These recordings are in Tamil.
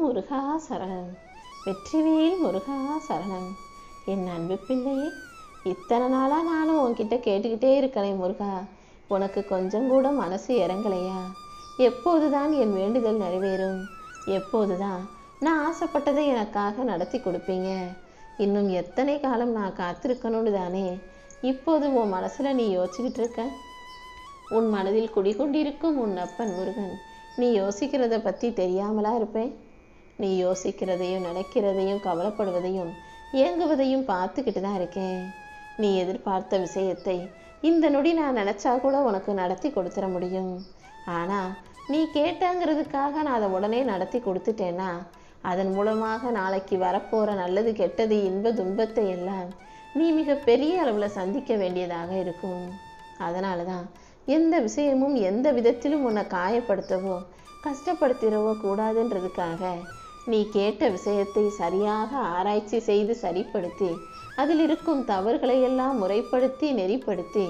முருகா சரணம். வெற்றிவேல் முருகா சரணம். என் அன்பு பிள்ளையே இத்தனை நாளாக நானும் உன்கிட்ட கேட்டுக்கிட்டே இருக்கிறேன் முருகா. உனக்கு கொஞ்சம் கூட மனசு இறங்கலையா? எப்போதுதான் என் வேண்டுதல் நிறைவேறும்? எப்போதுதான்? நான் ஆசைப்பட்டதை எனக்காக நடத்தி கொடுப்பீங்க. இன்னும் எத்தனை காலம் நான் காத்திருக்கணும்னு தானே? இப்போது உன் மனசில் நீ யோசிச்சுக்கிட்டு இருக்க. உன் மனதில் குடிகொண்டிருக்கும் உன் அப்பன் முருகன் நீ யோசிக்கிறத பற்றி தெரியாமலா இருப்பேன்? நீ யோசிக்கிறதையும் நினைக்கிறதையும் கவலைப்படுவதையும் ஏங்குவதையும் பார்த்துக்கிட்டு தான் இருக்கேன். நீ எதிர்பார்த்த விஷயத்தை இந்த நொடி நான் நினச்சா கூட உனக்கு நடத்தி கொடுத்துட முடியும். ஆனால் நீ கேட்டங்கிறதுக்காக நான் அதை உடனே நடத்தி கொடுத்துட்டேன்னா அதன் மூலமாக நாளைக்கு வரப்போகிற நல்லது கெட்டது இன்ப துன்பத்தை எல்லாம் நீ மிக பெரிய அளவில் சந்திக்க வேண்டியதாக இருக்கும். அதனால தான் எந்த விஷயமும் எந்த விதத்திலும் உன்னை காயப்படுத்தவோ கஷ்டப்படுத்திடவோ கூடாதுன்றதுக்காக நீ கேட்ட விஷயத்தை சரியாக ஆராய்ச்சி செய்து சரிப்படுத்தி அதில் இருக்கும் தவறுகளை எல்லாம் முறைப்படுத்தி நெறிப்படுத்தி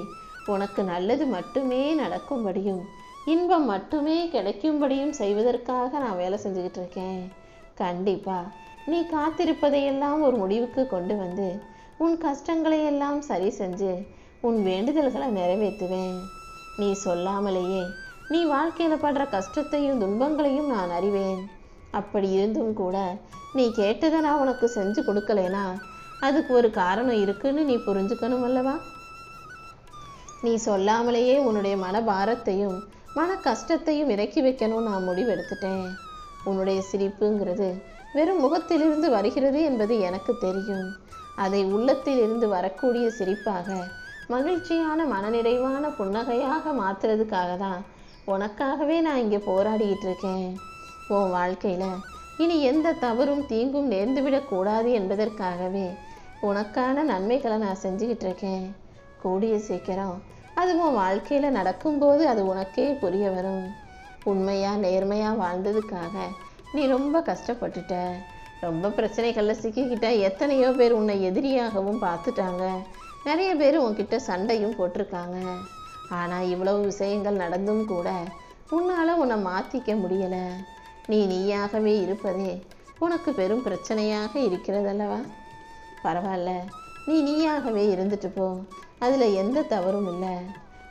உனக்கு நல்லது மட்டுமே நடக்கும்படியும் இன்பம் மட்டுமே கிடைக்கும்படியும் செய்வதற்காக நான் வேலை செஞ்சுக்கிட்டு இருக்கேன் கண்டிப்பா நீ காத்திருப்பதையெல்லாம் ஒரு முடிவுக்கு கொண்டு வந்து உன் கஷ்டங்களை எல்லாம் சரி செஞ்சு உன் வேண்டுதல்களை நிறைவேற்றுவேன். நீ சொல்லாமலேயே நீ வாழ்க்கையில் படுற கஷ்டத்தையும் துன்பங்களையும் நான் அறிவேன். அப்படி இருந்தும் கூட நீ கேட்டதை நான் உனக்கு செஞ்சு கொடுக்கலேனா அதுக்கு ஒரு காரணம் இருக்குன்னு நீ புரிஞ்சுக்கணும் அல்லவா? நீ சொல்லாமலேயே உன்னுடைய மனபாரத்தையும் மன கஷ்டத்தையும் இறக்கி வைக்கணும் நான் முடிவெடுத்துட்டேன். உன்னுடைய சிரிப்புங்கிறது வெறும் முகத்திலிருந்து வருகிறது என்பது எனக்கு தெரியும். அதை உள்ளத்தில் இருந்து வரக்கூடிய சிரிப்பாக மகிழ்ச்சியான மனநிறைவான புன்னகையாக மாற்றுறதுக்காக தான் உனக்காகவே நான் இங்கே போராடிக்கிட்டு இருக்கேன். உன் வாழ்க்கையில் இனி எந்த தவறும் தீங்கும் நேர்ந்துவிடக்கூடாது என்பதற்காகவே உனக்கான நன்மைகளை நான் செஞ்சுக்கிட்டு இருக்கேன். கூடிய சீக்கிரம் அது உன் வாழ்க்கையில் நடக்கும்போது அது உனக்கே புரிய வரும். உண்மையாக நேர்மையாக வாழ்ந்ததுக்காக நீ ரொம்ப கஷ்டப்பட்டுட்ட. ரொம்ப பிரச்சனைகளில் சிக்கிக்கிட்ட. எத்தனையோ பேர் உன்னை எதிரியாகவும் பார்த்துட்டாங்க. நிறைய பேர் உன்கிட்ட சண்டையும் போட்டிருக்காங்க. ஆனால் இவ்வளவு விஷயங்கள் நடந்தும் கூட உன்னால் உன்னை மாற்றிக்க முடியலை. நீ நீயாகவே இருப்பதே உனக்கு பெரும் பிரச்சனையாக இருக்கிறதல்லவா? பரவாயில்ல. நீ நீயாகவே இருந்துட்டு போ. அதில் எந்த தவறும் இல்லை.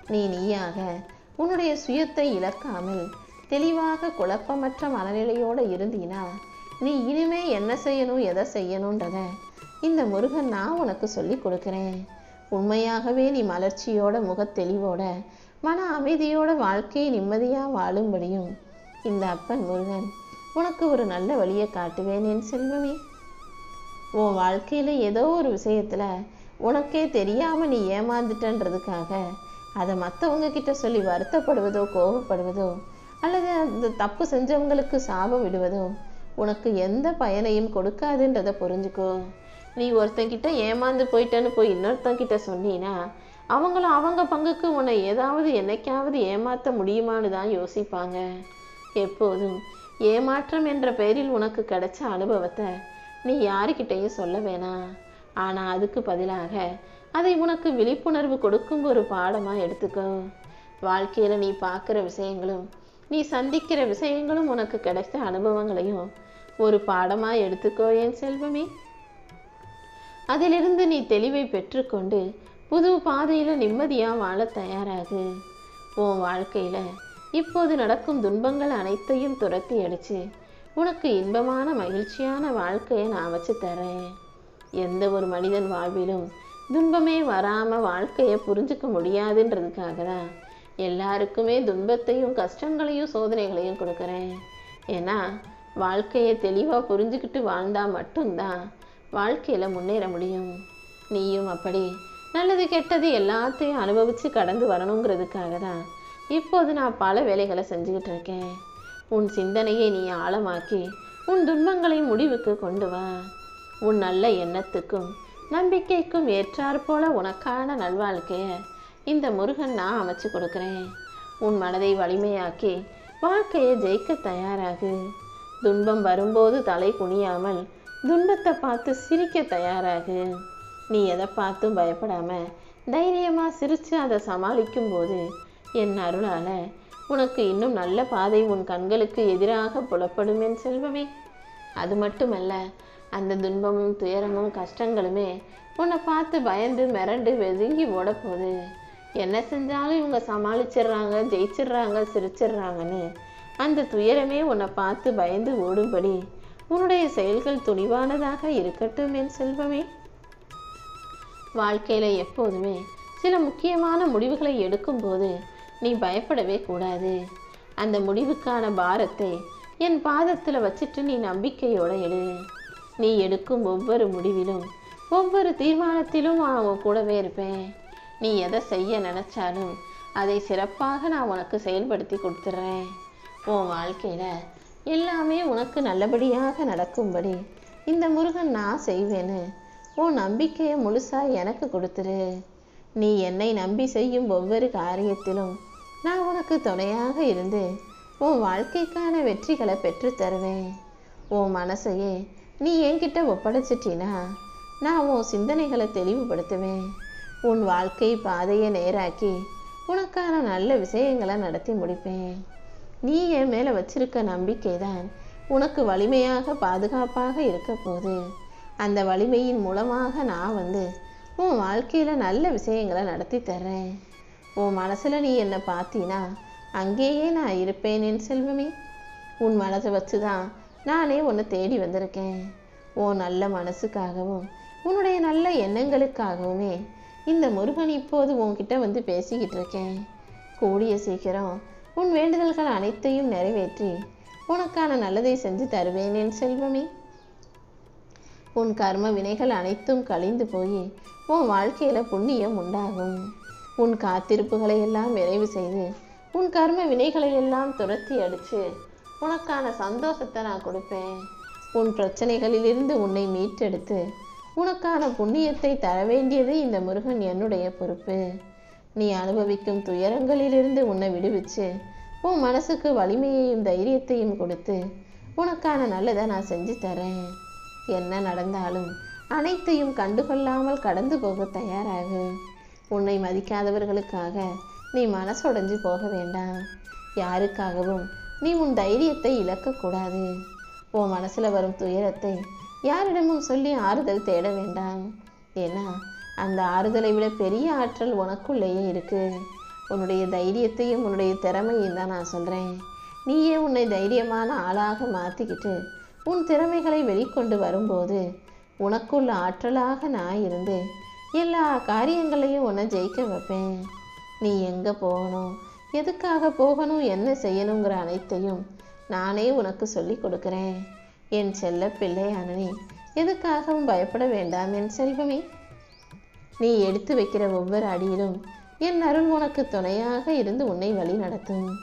நீ நீயாக உன்னுடைய சுயத்தை இழக்காமல் தெளிவாக குழப்பமற்ற மனநிலையோடு இருந்தீனா நீ இனிமே என்ன செய்யணும் எதை செய்யணுன்றத இந்த முருகன் நான் உனக்கு சொல்லி கொடுக்குறேன். உண்மையாகவே நீ மலர்ச்சியோட முகத்தெளிவோட மன அமைதியோட வாழ்க்கையை நிம்மதியாக வாழும்படியும் இந்த அப்பன் முருகன் உனக்கு ஒரு நல்ல வழியை காட்டுவேன் என் செல்வமே. உன் வாழ்க்கையில் ஏதோ ஒரு விஷயத்தில் உனக்கே தெரியாமல் நீ ஏமாந்துட்டன்றதுக்காக அதை மற்றவங்க கிட்ட சொல்லி வருத்தப்படுவதோ கோபப்படுவதோ அல்லது அந்த தப்பு செஞ்சவங்களுக்கு சாபம் விடுவதோ உனக்கு எந்த பயனையும் கொடுக்காதுன்றதை புரிஞ்சுக்கோ. நீ ஒருத்தங்கிட்ட ஏமாந்து போயிட்டேன்னு போய் இன்னொருத்தங்கிட்ட சொன்னீன்னா அவங்களும் அவங்க பங்குக்கு உன்னை ஏதாவது என்னைக்காவது ஏமாற்ற முடியுமான்னு தான் யோசிப்பாங்க. எப்போதும் ஏமாற்றம் என்ற பெயரில் உனக்கு கிடைச்ச அனுபவத்தை நீ யாருக்கிட்டையும் சொல்ல வேணாம் ஆனால் அதுக்கு பதிலாக அதை உனக்கு விழிப்புணர்வு கொடுக்கும் ஒரு பாடமாக எடுத்துக்கோ. வாழ்க்கையில் நீ பார்க்குற விஷயங்களும் நீ சந்திக்கிற விஷயங்களும் உனக்கு கிடைத்த அனுபவங்களையும் ஒரு பாடமாக எடுத்துக்கோ என் செல்வமே? அதிலிருந்து நீ தெளிவை பெற்றுக்கொண்டு புது பாதையில் நிம்மதியாக வாழ தயாராகு. உன் வாழ்க்கையில் இப்போது நடக்கும் துன்பங்கள் அனைத்தையும் துரத்தி அடிச்சு உனக்கு இன்பமான மகிழ்ச்சியான வாழ்க்கையை நான் வச்சு தரேன். எந்த ஒரு மனிதன் வாழ்விலும் துன்பமே வராமல் வாழ்க்கையை புரிஞ்சுக்க முடியாதுன்றதுக்காக தான் எல்லாருக்குமே துன்பத்தையும் கஷ்டங்களையும் சோதனைகளையும் கொடுக்குறேன். ஏன்னா வாழ்க்கையை தெளிவாக புரிஞ்சுக்கிட்டு வாழ்ந்தால் மட்டும்தான் வாழ்க்கையில் முன்னேற முடியும். நீயும் அப்படி நல்லது கெட்டது எல்லாத்தையும் அனுபவித்து கடந்து வரணுங்கிறதுக்காக தான் இப்போது நான் பல வேலைகளை செஞ்சுக்கிட்டு இருக்கேன். உன் சிந்தனையை நீ ஆழமாக்கி உன் துன்பங்களை முடிவுக்கு கொண்டு வா. உன் நல்ல எண்ணத்துக்கும் நம்பிக்கைக்கும் ஏற்றாற்போல உனக்கான நல்வாழ்க்கையை இந்த முருகன் நான் அமைச்சு கொடுக்குறேன். உன் மனதை வலிமையாக்கி வாழ்க்கையை ஜெயிக்க தயாராகு. துன்பம் வரும்போது தலை குனியாமல் துன்பத்தை பார்த்து சிரிக்க தயாராகு. நீ எதை பார்த்தும் பயப்படாமல் தைரியமாக சிரித்து அதை சமாளிக்கும் போது என் அருளால உனக்கு இன்னும் நல்ல பாதை உன் கண்களுக்கு எதிராக புலப்படும் என் செல்வமே. அது மட்டுமல்ல அந்த துன்பமும் துயரமும் கஷ்டங்களுமே உன்னை பார்த்து பயந்து மிரண்டு வெதுங்கி ஓடப்போகுது. என்ன செஞ்சாலும் இவங்க சமாளிச்சிடுறாங்க ஜெயிச்சிடுறாங்க சிரிச்சிடுறாங்கன்னு அந்த துயரமே உன்னை பார்த்து பயந்து ஓடும்படி உன்னுடைய செயல்கள் துணிவானதாக இருக்கட்டும் என் செல்வமே. வாழ்க்கையில் எப்போதுமே சில முக்கியமான முடிவுகளை எடுக்கும்போது நீ பயப்படவே கூடாது. அந்த முடிவுக்கான பாரத்தை என் பாதத்தில் வச்சுட்டு நீ நம்பிக்கையோட எடு. நீ எடுக்கும் ஒவ்வொரு முடிவிலும் ஒவ்வொரு தீர்மானத்திலும் நான் உன் கூடவே இருப்பேன். நீ எதை செய்ய நினச்சாலும் அதை சிறப்பாக நான் உனக்கு செயல்படுத்தி கொடுத்துட்றேன் உன் வாழ்க்கையில் எல்லாமே உனக்கு நல்லபடியாக நடக்கும்படி இந்த முருகன் நான் செய்வேன்னு உன் நம்பிக்கையை முழுசாக எனக்கு கொடுத்துரு. நீ என்னை நம்பி செய்யும் ஒவ்வொரு காரியத்திலும் நான் உனக்கு துணையாக இருந்து உன் வாழ்க்கைக்கான வெற்றிகளை பெற்று தருவேன். உன் மனசையே நீ என்கிட்ட ஒப்படைச்சிட்டினா நான் உன் சிந்தனைகளை தெளிவுபடுத்துவேன். உன் வாழ்க்கை பாதையை நேராக்கி உனக்கான நல்ல விஷயங்களை நடத்தி முடிப்பேன். நீ என் மேலே வச்சிருக்க நம்பிக்கை தான் உனக்கு வலிமையாக பாதுகாப்பாக இருக்க போது அந்த வலிமையின் மூலமாக நான் வந்து உன் வாழ்க்கையில் நல்ல விஷயங்களை நடத்தி தர்றேன். உன் மனசில் நீ என்னை பார்த்தீனா அங்கேயே நான் இருப்பேன் என் செல்வமே. உன் மனதை வச்சு தான் நானே உன்னை தேடி வந்திருக்கேன். உன் நல்ல மனசுக்காகவும் உன்னுடைய நல்ல எண்ணங்களுக்காகவுமே இந்த முருகன் இப்போது உன்கிட்ட வந்து பேசிக்கிட்டு இருக்கேன். கூடிய சீக்கிரம் உன் வேண்டுதல்கள் அனைத்தையும் நிறைவேற்றி உனக்கான நல்லதை செஞ்சு தருவேன் என் செல்வமே. உன் கர்ம வினைகள் அனைத்தும் கழிந்து போய் உன் வாழ்க்கையில புண்ணியம் உண்டாகும். உன் காத்திருப்புகளை எல்லாம் நிறைவு செய்து உன் கர்ம வினைகளை எல்லாம் துரத்தி அடிச்சு உனக்கான சந்தோஷத்தை நான் கொடுப்பேன். உன் பிரச்சனைகளிலிருந்து உன்னை மீட்டெடுத்து உனக்கான புண்ணியத்தை தர வேண்டியது இந்த முருகன் என்னுடைய பொறுப்பு. நீ அனுபவிக்கும் துயரங்களிலிருந்து உன்னை விடுவிச்சு உன் மனசுக்கு வலிமையையும் தைரியத்தையும் கொடுத்து உனக்கான நல்லதை நான் செஞ்சு தரேன். என்ன நடந்தாலும் அனைத்தையும் கண்டுகொள்ளாமல் கடந்து போக தயாராகு. உன்னை மதிக்காதவர்களுக்காக நீ மனசுடைஞ்சு போக வேண்டாம். யாருக்காகவும் நீ உன் தைரியத்தை இழக்கக்கூடாது. உன் மனசில் வரும் துயரத்தை யாரிடமும் சொல்லி ஆறுதல் தேட வேண்டாம். ஏன்னா அந்த ஆறுதலை விட பெரிய ஆற்றல் உனக்குள்ளேயே இருக்கு. உன்னுடைய தைரியத்தையும் உன்னுடைய திறமையும் தான் நான் சொல்கிறேன் நீயே உன்னை தைரியமான ஆளாக மாற்றிக்கிட்டு உன் திறமைகளை வெளிக்கொண்டு வரும்போது உனக்குள்ள ஆற்றலாக நான் இருந்து எல்லா காரியங்களையும் உன்னை ஜெயிக்க வைப்பேன். நீ எங்கே போகணும்? எதுக்காக போகணும்? என்ன செய்யணுங்கிற அனைத்தையும் நானே உனக்கு சொல்லி கொடுக்குறேன். என் செல்ல பிள்ளை நீ எதுக்காகவும் பயப்பட வேண்டாம் என் செல்வமே. நீ எடுத்து வைக்கிற ஒவ்வொரு அடியிலும் என் அருள் உனக்கு துணையாக இருந்து உன்னை வழி நடத்தும்.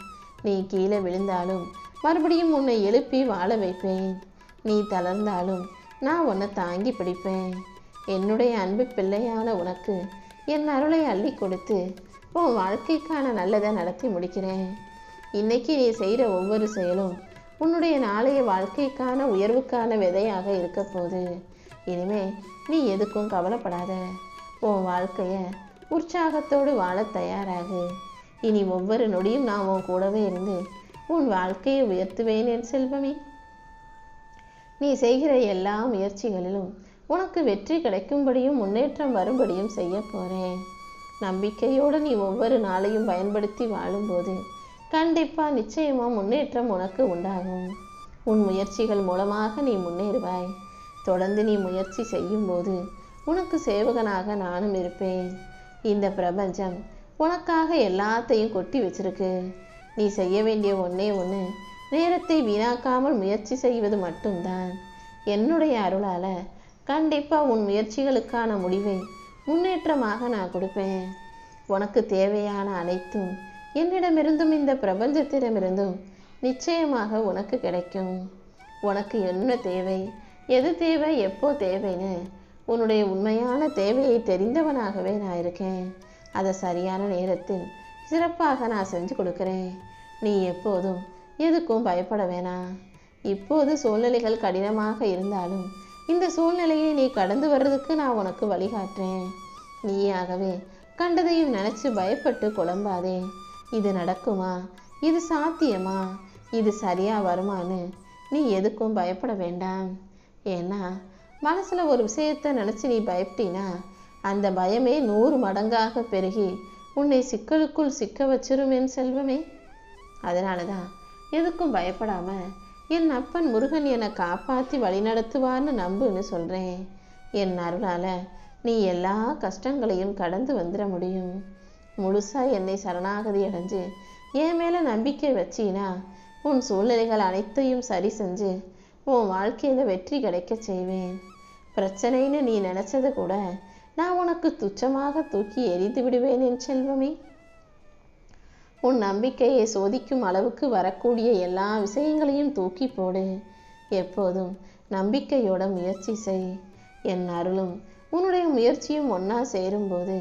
நீ கீழே விழுந்தாலும் மறுபடியும் உன்னை எழுப்பி வாழ வைப்பேன். நீ தளர்ந்தாலும் நான் உன்னை தாங்கி பிடிப்பேன். என்னுடைய அன்பு பிள்ளையான உனக்கு என் அருளை அள்ளி கொடுத்து உன் வாழ்க்கைக்கான நல்லதை நடத்தி முடிக்கிறேன். இன்னைக்கு நீ செய்கிற ஒவ்வொரு செயலும் உன்னுடைய நாளைய வாழ்க்கைக்கான உயர்வுக்கான விதையாக இருக்க போகுது. இனிமே நீ எதுக்கும் கவலைப்படாத. உன் வாழ்க்கையை உற்சாகத்தோடு வாழ தயாராகு. இனி ஒவ்வொரு நொடியும் நான் உன் கூடவே இருந்து உன் வாழ்க்கையை உயர்த்துவேன் என் செல்வமே. நீ செய்கிற எல்லா முயற்சிகளிலும் உனக்கு வெற்றி கிடைக்கும்படியும் முன்னேற்றம் வரும்படியும் செய்ய போறேன். நம்பிக்கையோடு நீ ஒவ்வொரு நாளையும் பயன்படுத்தி வாழும்போது கண்டிப்பா நிச்சயமா முன்னேற்றம் உனக்கு உண்டாகும். உன் முயற்சிகள் மூலமாக நீ முன்னேறுவாய். தொடர்ந்து நீ முயற்சி செய்யும்போது உனக்கு சேவகனாக நானும் இருப்பேன். இந்த பிரபஞ்சம் உனக்காக எல்லாத்தையும் கொட்டி வச்சிருக்கு. நீ செய்ய வேண்டிய ஒன்றே ஒன்று நேரத்தை வீணாக்காமல் முயற்சி செய்வது மட்டும்தான். என்னுடைய அருளால் கண்டிப்பா உன் முயற்சிகளுக்கான முடிவை முன்னேற்றமாக நான் கொடுப்பேன். உனக்கு தேவையான அனைத்தும் என்னிடமிருந்தும் இந்த பிரபஞ்சத்திடமிருந்தும் நிச்சயமாக உனக்கு கிடைக்கும். உனக்கு என்ன தேவை எது தேவை எப்போ தேவைன்னு உன்னுடைய உண்மையான தேவையை தெரிந்தவனாகவே நான் இருக்கேன். அதை சரியான நேரத்தில் சிறப்பாக நான் செஞ்சு கொடுக்குறேன். நீ எப்போதும் எதுக்கும் பயப்பட வேணாம். இப்போது சூழ்நிலைகள் கடினமாக இருந்தாலும் இந்த சூழ்நிலையை நீ கடந்து வர்றதுக்கு நான் உனக்கு வழிகாட்டுறேன். நீயாகவே கண்டதையும் நினைச்சு பயப்பட்டு குழம்பாதே. இது நடக்குமா? இது சாத்தியமா? இது சரியா வருமான்னு நீ எதுக்கும் பயப்பட வேண்டாம். ஏன்னா மனசில் ஒரு விஷயத்தை நினச்சி நீ பயப்பட்டினா அந்த பயமே நூறு மடங்காக பெருகி உன்னை சிக்கலுக்குள் சிக்க வச்சிருமேன் செல்வமே. அதனால தான் எதுக்கும் பயப்படாமல் என் அப்பன் முருகன் என்னை காப்பாற்றி வழிநடத்துவார்னு நம்புன்னு சொல்கிறேன் என் அருளால் நீ எல்லா கஷ்டங்களையும் கடந்து வந்துட முடியும். முழுசாக என்னை சரணாகதி அடைஞ்சு என் மேலே நம்பிக்கை வச்சினா உன் சூழ்நிலைகள் அனைத்தையும் சரி செஞ்சு உன் வாழ்க்கையில் வெற்றி கிடைக்க செய்வேன். பிரச்சனைன்னு நீ நினச்சதை கூட நான் உனக்கு துச்சமாக தூக்கி எரிந்து விடுவேன் என் செல்வமே. உன் நம்பிக்கையை சோதிக்கும் அளவுக்கு வரக்கூடிய எல்லா விஷயங்களையும் தூக்கி போடு. எப்போதும் நம்பிக்கையோட முயற்சி செய். என் அருளும் உன்னுடைய முயற்சியும் ஒன்றா சேரும்போது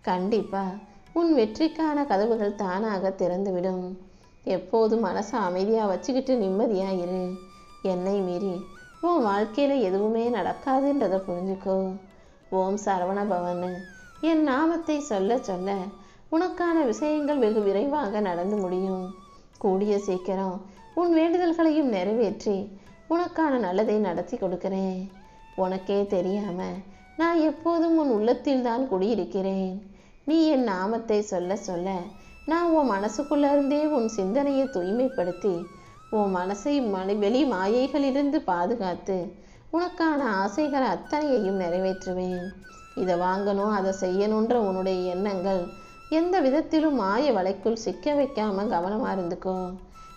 கண்டிப்பா உன் வெற்றிக்கான கதவுகள் தானாக திறந்துவிடும். எப்போதும் மனசை அமைதியாக வச்சுக்கிட்டு நிம்மதியாக இரு. என்னை மீறி உன் வாழ்க்கையில் எதுவுமே நடக்காதுன்றதை புரிஞ்சுக்கோ. ஓம் சரவண பவன். என் நாமத்தை சொல்ல சொல்ல உனக்கான விஷயங்கள் வெகு விரைவாக நடந்து முடியும். கூடிய சீக்கிரம் உன் வேண்டுதல்களையும் நிறைவேற்றி உனக்கான நல்லதை நடத்தி கொடுக்கிறேன். உனக்கே தெரியாம நான் எப்போதும் உன் உள்ளத்தில் தான் குடியிருக்கிறேன். நீ என் நாமத்தை சொல்ல சொல்ல நான் உன் மனசுக்குள்ளிருந்தே உன் சிந்தனையை தூய்மைப்படுத்தி உன் மனசை மணி வெளி மாயைகளிலிருந்து பாதுகாத்து உனக்கான ஆசைகள் அத்தனையையும் நிறைவேற்றுவேன். இதை வாங்கணும் அதை செய்யணுன்ற உன்னுடைய எண்ணங்கள் எந்த விதத்திலும் மாய வலைக்குள் சிக்க வைக்காம கவனமா இருந்துக்கோ.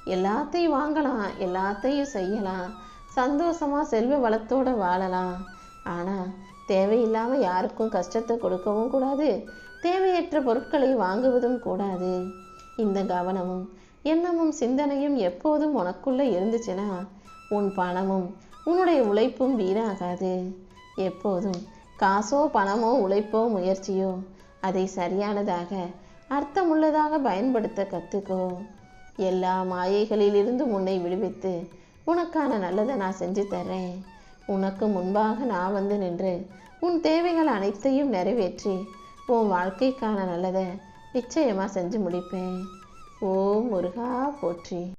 எல்லாத்தையும் வாங்கலாம் எல்லாத்தையும் செய்யலாம். சந்தோஷமா செல்வ வளத்தோட வாழலாம். ஆனா தேவையில்லாம யாருக்கும் கஷ்டத்தை கொடுக்கவும் கூடாது. தேவையற்ற பொருட்களை வாங்குவதும் கூடாது. இந்த கவனமும் எண்ணமும் சிந்தனையும் எப்போதும் உனக்குள்ள இருந்துச்சுன்னா உன் பணமும் உன்னுடைய உழைப்பும் வீணாகாது. எப்போதும் காசோ பணமோ உழைப்போ முயற்சியோ அதை சரியானதாக அர்த்தமுள்ளதாக பயன்படுத்த கற்றுக்கோ எல்லா மாயைகளிலிருந்து உன்னை விடுவித்து உனக்கான நல்லதை நான் செஞ்சு தர்றேன். உனக்கு முன்பாக நான் வந்து நின்று உன் தேவைகள் அனைத்தையும் நிறைவேற்றி உன் வாழ்க்கைக்கான நல்லதை நிச்சயமாக செஞ்சு முடிப்பேன். ஓம் முருகா போற்றி.